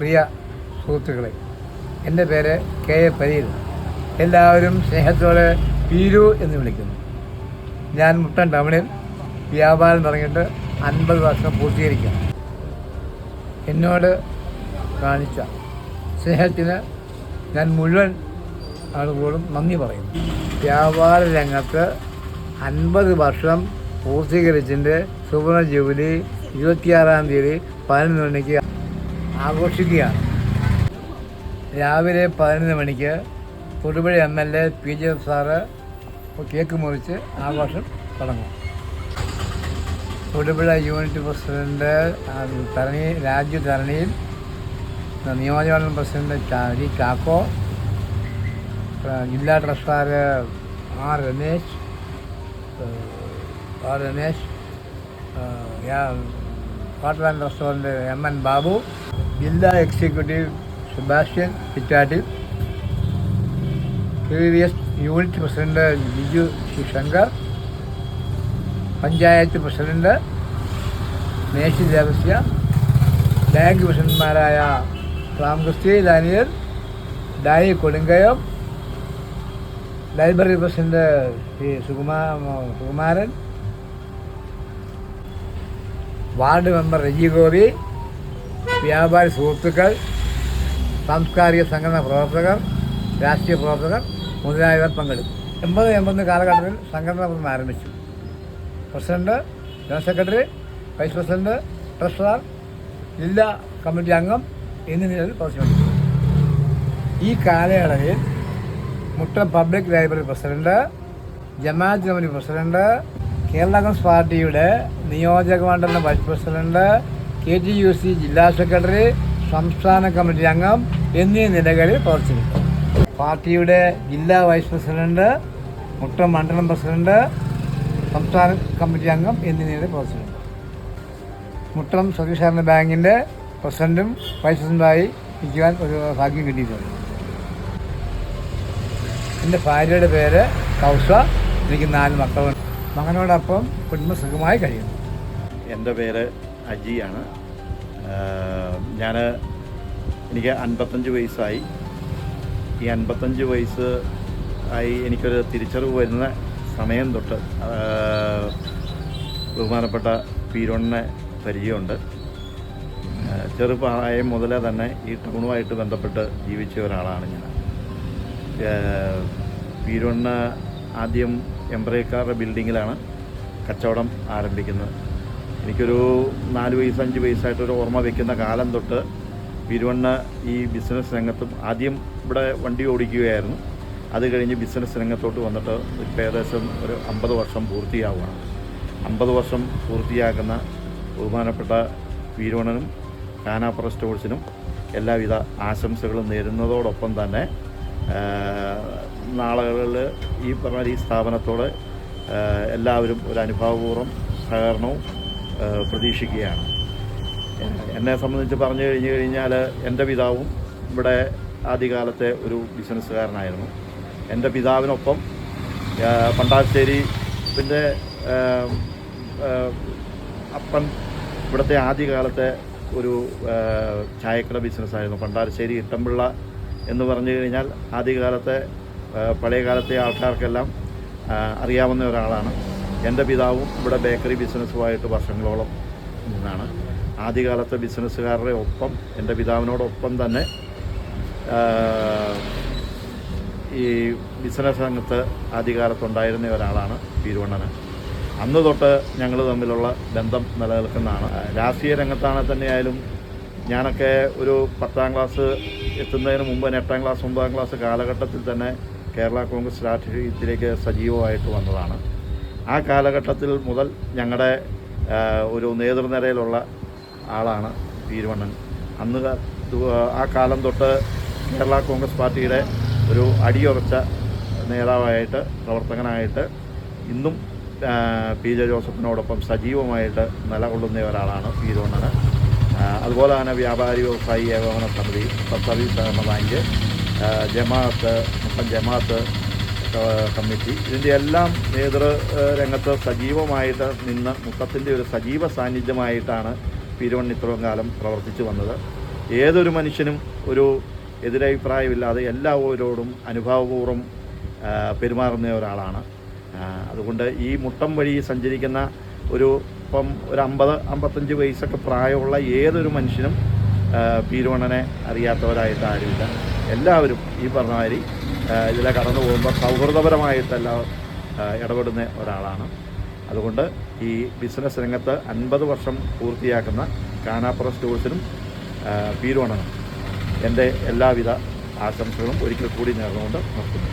പ്രിയ സുഹൃത്തുക്കളെ എന്റെ പേര് കെ എ പരീൽ എല്ലാവരും സ്നേഹത്തോടെ പീരു എന്ന് വിളിക്കുന്നു. ഞാൻ മുട്ടൻ ടൗണിൽ വ്യാപാരം തുടങ്ങിയിട്ട് അൻപത് വർഷം പൂർത്തീകരിക്കാം. എന്നോട് കാണിച്ച സ്നേഹത്തിന് ഞാൻ മുഴുവൻ ആളുകളോടും നന്ദി പറയുന്നു. വ്യാപാര രംഗത്ത് അൻപത് വർഷം പൂർത്തീകരിച്ചിന്റെ സുവർണ ജൂബിലി ഇരുപത്തിയാറാം തീയതി പതിനൊന്ന് മണിക്ക് ആഘോഷിക്കുകയാണ്. രാവിലെ പതിനൊന്ന് മണിക്ക് Thodupuzha M L A P J sir cake മുറിച്ച് ആഘോഷം തുടങ്ങും. തൊടുപുഴ യൂണിറ്റ് പ്രസിഡന്റ് തരണി രാജു തരണിയിൽ നിയോജകമണ്ഡലം പ്രസിഡന്റ് ചാരി ചാക്കോ ജില്ലാ treasurer R Ramesh R Ramesh ആ, ട്രസ്റ്റോറിന്റെ എം എൻ ബാബു ജില്ലാ executive Sebastian Pittattil K V S unit president Biju ശി ശങ്കർ പഞ്ചായത്ത് പ്രസിഡന്റ് മേശി ദേവസ്യ ബാങ്ക് പ്രസിഡന്റുമാരായ രാംകൃഷ്ണി ദാനിയൽ ഡായി കൊടുങ്കയം ലൈബ്രറി പ്രസിഡന്റ് ശ്രീ സുകുമാ സുകുമാരൻ വാർഡ് മെമ്പർ രജി ഗോപി വ്യാപാരി സുഹൃത്തുക്കൾ സാംസ്കാരിക സംഘടനാ പ്രവർത്തകർ രാഷ്ട്രീയ പ്രവർത്തകർ മുതലായവർ പങ്കെടുക്കും എൺപത് എൺപത് കാലഘട്ടത്തിൽ സംഘടന പ്രവർത്തനം ആരംഭിച്ചു. President general secretary vice president treasurer ജില്ലാ കമ്മിറ്റി അംഗം എന്നീ നിലയിൽ പ്രവർത്തിച്ചു. ഈ കാലയളവിൽ മുട്ടം പബ്ലിക് ലൈബ്രറി പ്രസിഡന്റ് ജമാഅത്ത് കമ്മിറ്റി പ്രസിഡന്റ് കേരള കോൺഗ്രസ് പാർട്ടിയുടെ നിയോജക മണ്ഡലം vice president K G U C ജില്ലാ സെക്രട്ടറി സംസ്ഥാന കമ്മിറ്റി അംഗം എന്നീ നിലകളിൽ പ്രവർത്തിക്കും പാർട്ടിയുടെ ജില്ലാ വൈസ് പ്രസിഡന്റ് മുട്ടം മണ്ഡലം പ്രസിഡന്റ് സംസ്ഥാന കമ്മിറ്റി അംഗം എന്നീ നിലയിൽ പ്രവർത്തിക്കും മുട്ടം സതീഷ് ബാങ്കിന്റെ പ്രസിഡന്റും വൈസ് പ്രസിഡന്റായി ഇരിക്കുവാൻ ഒരു ഭാഗ്യം കിട്ടിയിട്ടുണ്ട്. എന്റെ ഭാര്യയുടെ പേര് കൗസ. എനിക്ക് നാല് മക്കളുണ്ട്. മകനോടൊപ്പം കുടുംബസുഖമായി കഴിയുന്നു. എന്റെ പേര് അജിയാണ്. ഞാൻ എനിക്ക് അൻപത്തഞ്ച് വയസ്സായി. ഈ അൻപത്തഞ്ച് വയസ്സ് ആയി എനിക്കൊരു തിരിച്ചറിവ് വരുന്ന സമയം തൊട്ട് ബഹുമാനപ്പെട്ട പീരോണിനെ പരിചയമുണ്ട്. ചെറുപ്രായം മുതലേ തന്നെ ഈ ടൗണുമായിട്ട് ബന്ധപ്പെട്ട് ജീവിച്ച ഒരാളാണ് ഞാൻ. പീരോണിന് ആദ്യം എംബ്രേക്കാറുടെ ബിൽഡിങ്ങിലാണ് കച്ചവടം ആരംഭിക്കുന്നത്. എനിക്കൊരു നാല് വയസ്സ് അഞ്ച് വയസ്സായിട്ടൊരു ഓർമ്മ വയ്ക്കുന്ന കാലം തൊട്ട് വിരുവണ്ണ ഈ ബിസിനസ് രംഗത്തും ആദ്യം ഇവിടെ വണ്ടി ഓടിക്കുകയായിരുന്നു. അത് കഴിഞ്ഞ് ബിസിനസ് രംഗത്തോട്ട് വന്നിട്ട് ഏകദേശം ഒരു അമ്പത് വർഷം പൂർത്തിയാവുകയാണ്. അമ്പത് വർഷം പൂർത്തിയാക്കുന്ന ബഹുമാനപ്പെട്ട വീരോണനും കാനാപ്പുറ സ്റ്റോഴ്സിനും എല്ലാവിധ ആശംസകളും നേരുന്നതോടൊപ്പം തന്നെ നാളുകളിൽ ഈ പറഞ്ഞ ഈ സ്ഥാപനത്തോട് എല്ലാവരും ഒരു അനുഭാവപൂർവം സഹകരണവും പ്രതീക്ഷിക്കുകയാണ്. എന്നെ സംബന്ധിച്ച് പറഞ്ഞു കഴിഞ്ഞു കഴിഞ്ഞാൽ എന്റെ പിതാവും ഇവിടെ ആദ്യകാലത്തെ ഒരു ബിസിനസ്സുകാരനായിരുന്നു. എന്റെ പിതാവിനൊപ്പം പണ്ടാശ്ശേരി പിന്നെ അപ്പൻ ഇവിടുത്തെ ആദ്യകാലത്തെ ഒരു ചായക്കട ബിസിനസ്സായിരുന്നു. പണ്ടാരശ്ശേരി ഇട്ടമ്പിള്ള എന്ന് പറഞ്ഞു കഴിഞ്ഞാൽ ആദ്യകാലത്തെ പഴയകാലത്തെ പഴയ കാലത്തെ ആൾക്കാർക്കെല്ലാം അറിയാവുന്ന ഒരാളാണ്. എന്റെ പിതാവും ഇവിടെ ബേക്കറി ബിസിനസ്സുമായിട്ട് വർഷങ്ങളോളം നിന്നാണ്. ആദ്യകാലത്തെ ബിസിനസ്സുകാരുടെ ഒപ്പം എന്റെ പിതാവിനോടൊപ്പം തന്നെ ഈ ബിസിനസ് രംഗത്ത് ആദ്യകാലത്തുണ്ടായിരുന്ന ഒരാളാണ് പീരുവണ്ണന്. അന്ന് തൊട്ട് ഞങ്ങൾ തമ്മിലുള്ള ബന്ധം നിലനിൽക്കുന്നതാണ്. രാഷ്ട്രീയ രംഗത്താണെങ്കിൽ തന്നെയായാലും ഞാനൊക്കെ ഒരു പത്താം ക്ലാസ് എത്തുന്നതിന് മുമ്പ് തന്നെ എട്ടാം ക്ലാസ് ഒമ്പതാം ക്ലാസ് കാലഘട്ടത്തിൽ തന്നെ കേരള കോൺഗ്രസ് രാഷ്ട്രീയത്തിലേക്ക് സജീവമായിട്ട് വന്നതാണ്. ആ കാലഘട്ടത്തിൽ മുതൽ ഞങ്ങളുടെ ഒരു നേതൃനിരയിലുള്ള ആളാണ് പീരുവണ്ണൻ അന്ന് ആ കാലം തൊട്ട് കേരള കോൺഗ്രസ് പാർട്ടിയുടെ ഒരു അടിയുറച്ച നേതാവായിട്ട് പ്രവർത്തകനായിട്ട് ഇന്നും പി ജെ ജോസഫിനോടൊപ്പം സജീവമായിട്ട് നിലകൊള്ളുന്ന ഒരാളാണ് പീരുവണ്ണന് അതുപോലെ തന്നെ വ്യാപാരി വ്യവസായി ഏകോപന സമിതി സർവീസ് സഹകരണ ബാങ്ക് ജമാഅത്ത് മൊത്തം ജമാഅത്ത് കമ്മിറ്റി. ഇതിന്റെ എല്ലാം നേതൃ രംഗത്ത് സജീവമായിട്ട് നിന്ന് മുത്തത്തിന്റെ ഒരു സജീവ സാന്നിധ്യമായിട്ടാണ് പീരുവണ്ണി ഇത്രയും കാലം പ്രവർത്തിച്ചു വന്നത്. ഏതൊരു മനുഷ്യനും ഒരു എതിരഭിപ്രായമില്ലാതെ എല്ലാവരോടും അനുഭാവപൂർവം പെരുമാറുന്ന ഒരാളാണ്. അതുകൊണ്ട് ഈ മുട്ടം വഴി സഞ്ചരിക്കുന്ന ഒരു ഇപ്പം ഒരു അമ്പത് അമ്പത്തഞ്ച് വയസ്സൊക്കെ പ്രായമുള്ള ഏതൊരു മനുഷ്യനും പീരുവണ്ണനെ അറിയാത്തവരായിട്ട് ആരുമില്ല. എല്ലാവരും ഈ പറഞ്ഞ മാതിരി ആ, ഇതിലെ കടന്നു പോകുമ്പോൾ സൗഹൃദപരമായിട്ടെല്ലാം ഇടപെടുന്ന ഒരാളാണ്. അതുകൊണ്ട് ഈ ബിസിനസ് രംഗത്ത് അൻപത് വർഷം പൂർത്തിയാക്കുന്ന കാനാപ്പുറ സ്റ്റോഴ്സിനും പീരുവണനും എന്റെ എല്ലാവിധ ആശംസകളും ഒരിക്കൽ കൂടി നേർന്നുകൊണ്ട് നിർത്തുന്നു.